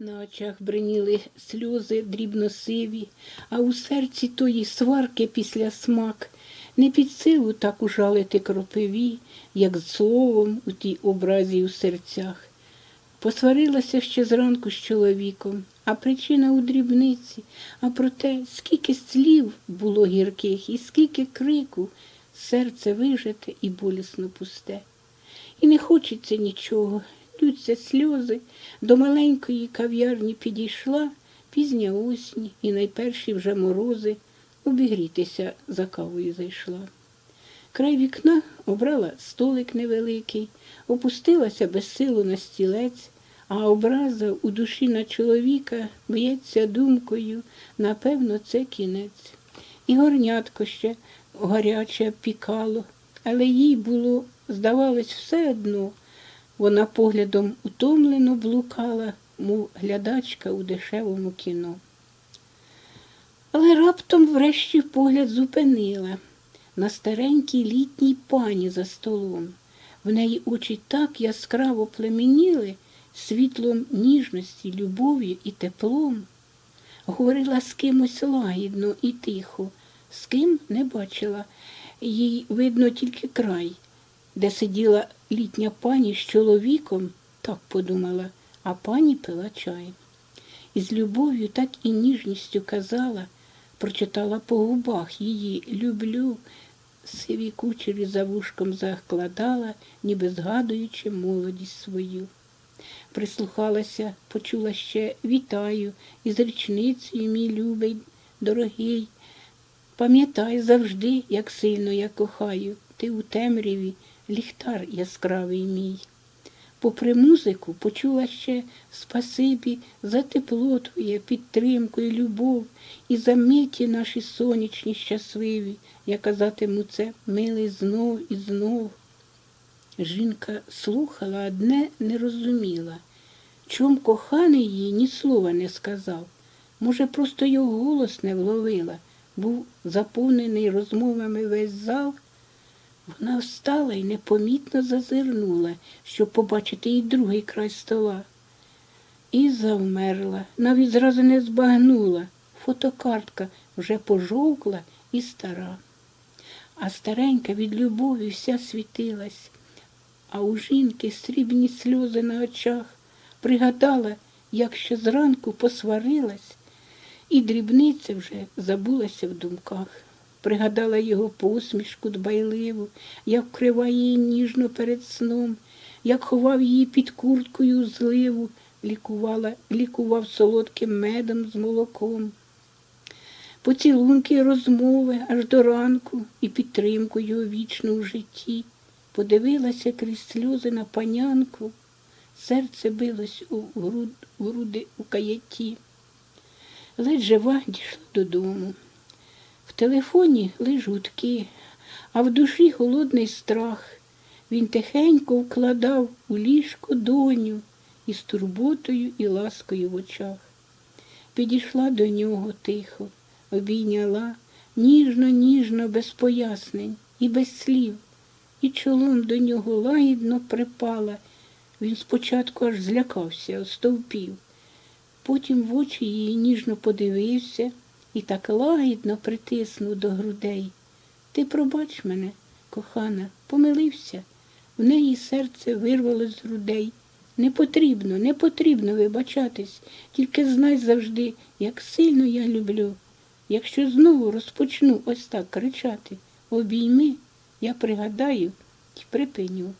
На очах бриніли сльози дрібносиві, а у серці тої сварки після смак не під силу так ужалити кропиві, як словом у тій образі у серцях. Посварилася ще зранку з чоловіком, а причина у дрібниці, а про те, скільки слів було гірких, і скільки крику, серце вижите і болісно пусте. І не хочеться нічого, ллються сльози, до маленької кав'ярні підійшла пізня осінь і найперші вже морози, обігрітися за кавою зайшла. Край вікна обрала столик невеликий, опустилася без силу на стілець, а образа у душі на чоловіка б'ється думкою, напевно, це кінець. І горнятко ще гаряче пікало, але їй було, здавалось, все одно. Вона поглядом утомлено блукала, мов глядачка у дешевому кіно. Але раптом врешті погляд зупинила на старенькій літній пані за столом. В неї очі так яскраво племініли світлом ніжності, любов'ю і теплом. Говорила з кимось лагідно і тихо, з ким не бачила. Їй видно тільки край, де сиділа літня пані з чоловіком, так подумала, а пані пила чай. І з любов'ю так і ніжністю казала, прочитала по губах її люблю, сиві кучері за вушком закладала, ніби згадуючи молодість свою. Прислухалася, почула ще вітаю із річницею, мій любий, дорогий. Пам'ятай завжди, як сильно я кохаю, ти у темряві, ліхтар яскравий мій. Попри музику, почула ще спасибі за тепло твоє, підтримку і любов, і за миті наші сонячні щасливі. Я казатиму це милий знов і знов. Жінка слухала, одне не розуміла. Чом коханий їй ні слова не сказав. Може, просто його голос не вловила, був заповнений розмовами весь зал. Вона встала і непомітно зазирнула, щоб побачити і другий край стола. І завмерла, навіть зразу не збагнула. Фотокартка вже пожовкла і стара. А старенька від любові вся світилась, а у жінки срібні сльози на очах. Пригадала, як ще зранку посварилась, і дрібниця вже забулася в думках. Пригадала його посмішку дбайливу, як вкриває її ніжно перед сном, як ховав її під курткою зливу, лікувала, лікував солодким медом з молоком. Поцілунки розмови аж до ранку і підтримку його вічну в житті. Подивилася крізь сльози на панянку, серце билось у груди у каятті. Ледь жива дійшла додому. В телефоні лиш гудки, а в душі холодний страх. Він тихенько вкладав у ліжко доню із турботою і ласкою в очах. Підійшла до нього тихо, обійняла ніжно, ніжно, без пояснень і без слів, і чолом до нього лагідно припала. Він спочатку аж злякався, остовпів. Потім в очі її ніжно подивився і так лагідно притиснув до грудей. Ти пробач мене, кохана, помилився. В неї серце вирвалось з грудей. Не потрібно, не потрібно вибачатись, тільки знай завжди, як сильно я люблю. Якщо знову розпочну ось так кричати, обійми, я пригадаю і припиню.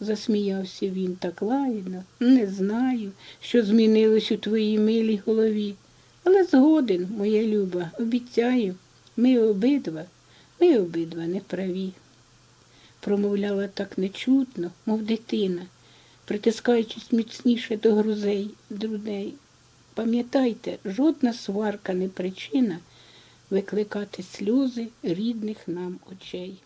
Засміявся він так лагідно. Не знаю, що змінилось у твоїй милій голові. Але згоден, моя люба, обіцяю, ми обидва, ми обидва не праві. Промовляла так нечутно, мов дитина, притискаючись міцніше до грузей, грудей. Пам'ятайте, жодна сварка не причина викликати сльози рідних нам очей.